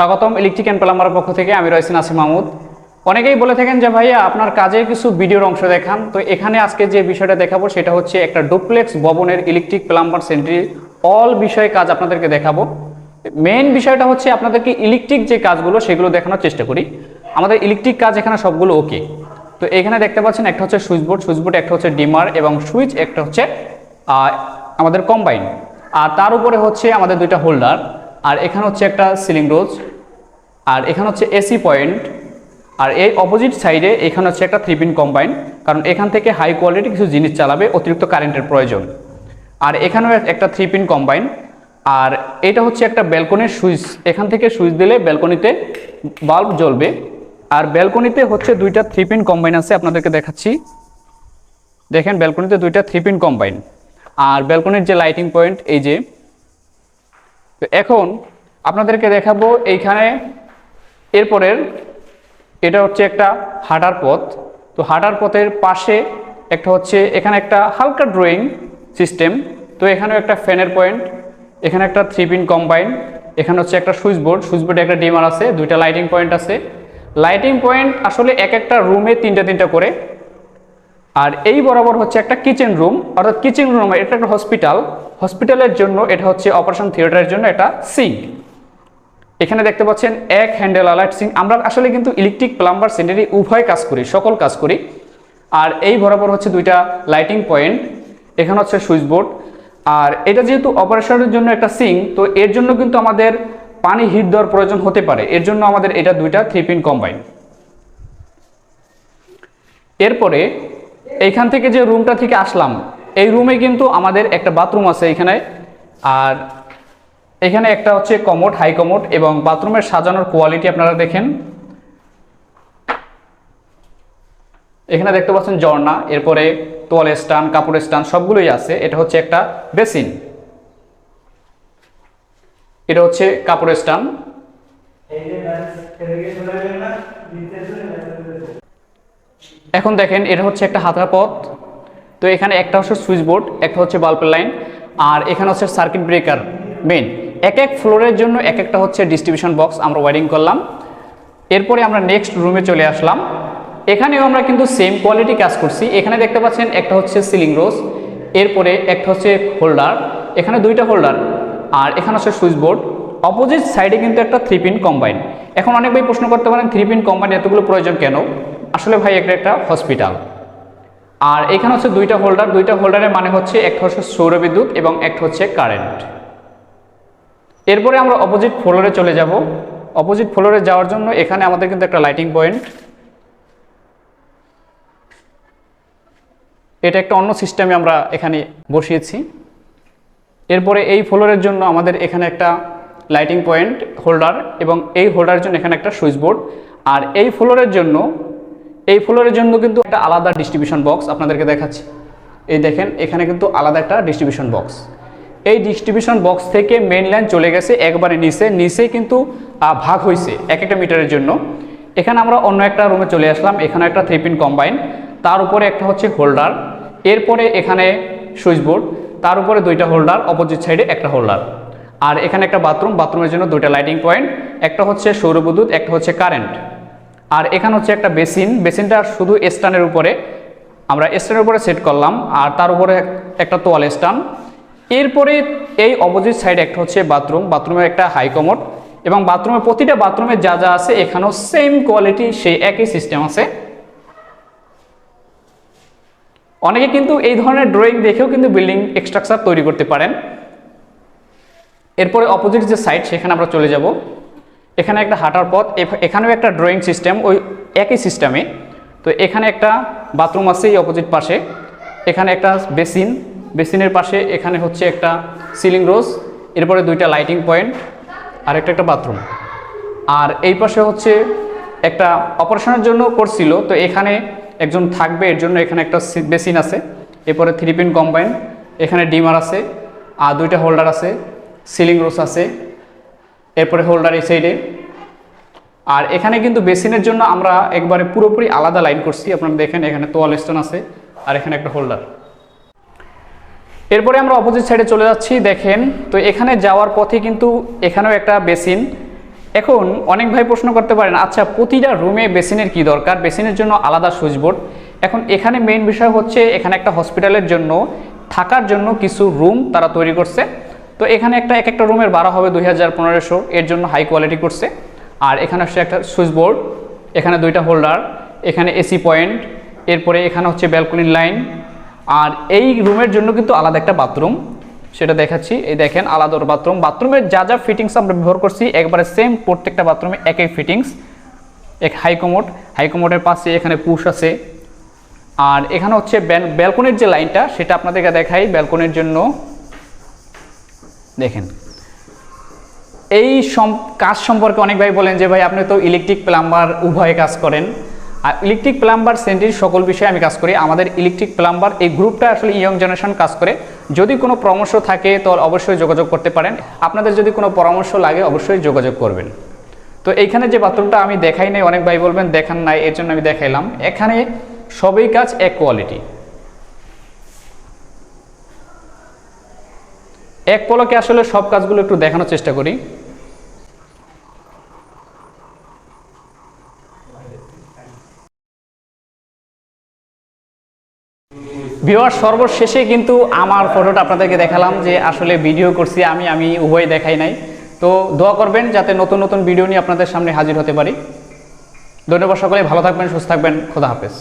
স্বাগতম electric and plumber পক্ষ থেকে, আমি রয়েছি নাসিম মাহমুদ। অনেকেই বলে থাকেন যে, ভাইয়া, আপনার কাজের কিছু ভিডিওর অংশ দেখান। তো এখানে আজকে যে বিষয়টা দেখাবো, সেটা হচ্ছে একটা ডুপ্লেক্স ভবনের ইলেকট্রিক প্লাম্বার সেন্টারি অল বিষয়ে কাজ আপনাদেরকে দেখাবো। মেইন বিষয়টা হচ্ছে আপনাদেরকে ইলেকট্রিক যে কাজগুলো, সেগুলো দেখানোর চেষ্টা করি। আমাদের ইলেকট্রিক কাজ এখানে সবগুলো ওকে তো এখানে দেখতে পাচ্ছেন, একটা হচ্ছে সুইচ বোর্ড সুইচ বোর্ড একটা হচ্ছে ডিমার এবং সুইচ, একটা হচ্ছে আমাদের কম্বাইন আর তার উপরে হচ্ছে আমাদের দুইটা হোল্ডার আর এখানে হচ্ছে একটা সিলিং রোজ আর এখানে হচ্ছে এসি পয়েন্ট আর এই অপোজিট সাইডে এখানে হচ্ছে একটা থ্রি পিন কম্বাইন কারণ এখান থেকে হাই কোয়ালিটি কিছু জিনিস চালাবে, অতিরিক্ত কারেন্টের প্রয়োজন। আর এখানেও একটা থ্রি পিন কম্বাইন আর এটা হচ্ছে একটা ব্যালকনির সুইচ এখান থেকে সুইচ দিলে ব্যালকনিতে বাল্ব জ্বলবে। আর ব্যালকনিতে হচ্ছে দুইটা থ্রি পিন কম্বাইন আছে, আপনাদেরকে দেখাচ্ছি। দেখেন ব্যালকনিতে দুইটা থ্রি পিন কম্বাইন আর ব্যালকনির যে লাইটিং পয়েন্ট এই যে, তো এখন আপনাদেরকে দেখাবো এইখানে এরপরের এটা হচ্ছে একটা হাঁটার পথ। তো হাঁটার পথের পাশে একটা হচ্ছে এখানে একটা হালকা ড্রয়িং সিস্টেম তো এখানেও একটা ফ্যানের পয়েন্ট এখানে একটা থ্রি পিন কম্বাইন এখানে হচ্ছে একটা সুইচ বোর্ড একটা ডিমার আছে, দুইটা লাইটিং পয়েন্ট আছে। লাইটিং পয়েন্ট আসলে এক একটা রুমে তিনটা তিনটা করে। আর এই বরাবর হচ্ছে একটা কিচেন রুম অর্থাৎ কিচেন রুম এটা একটা হসপিটাল হসপিটালের জন্য এটা হচ্ছে অপারেশন থিয়েটারের জন্য একটা সিঙ্ক এখানে দেখতে পাচ্ছেন এক হ্যান্ডেল সিঙ্ক আমরা আসলে কিন্তু ইলেকট্রিক প্লাম্বার সেন্টারি উভয় কাজ করি, সকল কাজ করি। আর এই বরাবর হচ্ছে দুইটা লাইটিং পয়েন্ট, এখানে হচ্ছে সুইচ বোর্ড। আর এটা যেহেতু অপারেশনের জন্য একটা সিং, তো এর জন্য কিন্তু আমাদের পানি হিট দেওয়ার প্রয়োজন হতে পারে। এর জন্য আমাদের এটা দুইটা থ্রি পিন কম্বাইন। এরপরে এইখান থেকে যে রুমটা থেকে আসলাম, এই রুমে কিন্তু আমাদের একটা বাথরুম আছে এখানে। আর এখানে একটা হচ্ছে কমোড, হাই কমোড এবং বাথরুমের সাজানোর কোয়ালিটি আপনারা দেখেন। এখানে দেখতে পাচ্ছেন ঝর্ণা, এরপরে তোয়াল স্টান, কাপড়ের স্টান, সবগুলোই আছে। এটা হচ্ছে একটা বেসিন। এটা হচ্ছে কাপড়ের স্টান। এখন দেখেন, এটা হচ্ছে একটা হাতার পথ। তো এখানে একটা হচ্ছে সুইচ বোর্ড, একটা হচ্ছে বাল্বের লাইন, আর এখানে হচ্ছে সার্কিট ব্রেকার মেন এক এক ফ্লোরের জন্য এক একটা হচ্ছে ডিস্ট্রিবিউশন বক্স আমরা ওয়ারিং করলাম। এরপরে আমরা নেক্সট রুমে চলে আসলাম। এখানেও আমরা কিন্তু সেম কোয়ালিটি কাজ করছি। এখানে দেখতে পাচ্ছেন একটা হচ্ছে সিলিং রোজ এরপরে একটা হচ্ছে হোল্ডার এখানে দুইটা হোল্ডার আর এখানে হচ্ছে সুইচ বোর্ড অপোজিট সাইডে কিন্তু একটা থ্রি পিন কম্বাইন এখন অনেক ভাই প্রশ্ন করতে পারেন থ্রি পিন কম্বাইন এতগুলো প্রয়োজন কেন? আসলে ভাই একটা একটা হসপিটাল আর এখানে হচ্ছে দুইটা হোল্ডার দুইটা হোল্ডারের মানে হচ্ছে একটা হচ্ছে সৌরবিদ্যুৎ এবং একটা হচ্ছে কারেন্ট এরপরে আমরা অপোজিট ফ্লোরে চলে যাব। অপোজিট ফ্লোরে যাওয়ার জন্য এখানে আমাদের কিন্তু একটা লাইটিং পয়েন্ট এটা একটা অন্য সিস্টেমে আমরা এখানে বসিয়েছি। এরপরে এই ফ্লোরের জন্য আমাদের এখানে একটা লাইটিং পয়েন্ট হোল্ডার এবং এই হোল্ডারের জন্য এখানে একটা সুইচ বোর্ড আর এই ফ্লোরের জন্য, এই ফ্লোরের জন্য কিন্তু একটা আলাদা ডিস্ট্রিবিউশন বক্স আপনাদেরকে দেখাচ্ছি। এই দেখেন, এখানে কিন্তু আলাদা একটা ডিস্ট্রিবিউশন বক্স এই ডিস্ট্রিবিউশন বক্স থেকে মেইন লাইন চলে গেছে, একবারে নিচে। নিচে কিন্তু ভাগ হয়েছে এক একটা মিটারের জন্য। এখানে আমরা অন্য একটা রুমে চলে আসলাম। এখানে একটা থ্রি পিন কম্বাইন তার উপরে একটা হচ্ছে হোল্ডার এরপরে এখানে সুইচ বোর্ড তার উপরে দুইটা হোল্ডার অপোজিট সাইডে একটা হোল্ডার আর এখানে একটা বাথরুম বাথরুমের জন্য দুইটা লাইটিং পয়েন্ট একটা হচ্ছে সৌরবিদ্যুৎ একটা হচ্ছে কারেন্ট আর এখানে হচ্ছে একটা বেসিন বেসিনটা শুধু স্ট্যান্ডের উপরে। আমরা স্ট্যান্ডের উপরে সেট করলাম। আর তার উপরে একটা তোয়াল স্ট্যান্ড এরপরে এই অপোজিট সাইড একটা হচ্ছে বাথরুম বাথরুমের একটা হাই কমোড এবং বাথরুমের প্রতিটা বাথরুমে যা যা আছে এখানেও সেম কোয়ালিটি সেই একই সিস্টেম আছে। অনেকে কিন্তু এই ধরনের ড্রয়িং দেখেও কিন্তু বিল্ডিং স্ট্রাকচার তৈরি করতে পারেন। এরপরে অপোজিট যে সাইড সেখানে আমরা চলে যাব। এখানে একটা হাঁটার পথ এখানেও একটা ড্রয়িং সিস্টেম ওই একই সিস্টেমে তো এখানে একটা বাথরুম আছে এই অপোজিট পাশে। এখানে একটা বেসিন বেসিনের পাশে এখানে হচ্ছে একটা সিলিং রোজ, এরপরে দুইটা লাইটিং পয়েন্ট, আর একটা একটা বাথরুম। আর এই পাশে হচ্ছে একটা অপারেশনের জন্য করছিল তো এখানে একজন থাকবে, এর জন্য এখানে একটা বেসিন আছে, এরপরে থ্রি পিন কম্বাইন, এখানে ডিমার আছে, আর দুইটা হোল্ডার আছে, সিলিং রোজ আছে, এরপরে হোল্ডার এই সাইডে। আর এখানে কিন্তু বেসিনের জন্য আমরা একবারে পুরোপুরি আলাদা লাইন করছি, আপনারা দেখেন এখানে তোয়াল স্টোন আছে, আর এখানে একটা হোল্ডার। এরপরে আমরা অপোজিট সাইডে চলে যাচ্ছি, দেখেন। তো এখানে যাওয়ার পথে কিন্তু এখানেও একটা বেসিন এখন অনেক ভাই প্রশ্ন করতে পারেন আচ্ছা প্রতিটা রুমে বেসিনের কি দরকার? বেসিনের জন্য আলাদা সুইচবোর্ড এখন এখানে মেইন বিষয় হচ্ছে এখানে একটা হসপিটালের জন্য, থাকার জন্য কিছু রুম তারা তৈরি করছে। তো এখানে একটা, এক একটা রুমের ভাড়া হবে দুই হাজার পনেরোশো, এর জন্য হাই কোয়ালিটি করছে। আর এখানে হচ্ছে একটা সুইচ বোর্ড এখানে দুইটা হোল্ডার এখানে এসি পয়েন্ট এরপরে এখানে হচ্ছে ব্যালকনির লাইন আর এই রুমের জন্য কিন্তু আলাদা একটা বাথরুম, সেটা দেখাচ্ছি। এই দেখেন, আলাদা বাথরুম। বাথরুমের যা যা ফিটিংস আমরা ব্যবহার করছি, একবারে সেম প্রত্যেকটা বাথরুমে একই ফিটিংস এক হাইকমোড হাইকমোডের পাশে এখানে পুশ আছে। আর এখানে হচ্ছে ব্যালকনির যে লাইনটা সেটা আপনাদেরকে দেখাই ব্যালকনির জন্য। দেখেন, এই কাজ সম্পর্কে অনেক ভাই বলেন যে, ভাই, আপনি তো ইলেকট্রিক প্লাম্বার উভয়ে কাজ করেন। আর ইলেকট্রিক প্লাম্বার সেন্টির সকল বিষয়ে আমি কাজ করি। আমাদের ইলেকট্রিক প্লাম্বার এই গ্রুপটা আসলে ইয়ং জেনারেশন কাজ করে। যদি কোনো পরামর্শ থাকে, তো অবশ্যই যোগাযোগ করতে পারেন। আপনাদের যদি কোনো পরামর্শ লাগে, অবশ্যই যোগাযোগ করবেন। তো এইখানে যে বাথরুমটা আমি দেখাই নাই, অনেক ভাই বলবেন, দেখান নাই। এর জন্য আমি দেখাইলাম। এখানে সবই কাজ এক কোয়ালিটি এক পলকে আসলে সব কাজগুলো একটু দেখানোর চেষ্টা করি। ভিওয়ার সর্বশেষে কিন্তু আমার ফটোটা আপনাদেরকে দেখালাম যে আসলে ভিডিও করছি, আমি আমি উভয় দেখাই নাই। তো দোয়া করবেন যাতে নতুন নতুন ভিডিও নিয়ে আপনাদের সামনে হাজির হতে পারি। ধন্যবাদ সকলে, ভালো থাকবেন, সুস্থ থাকবেন, খোদা হাফেজ।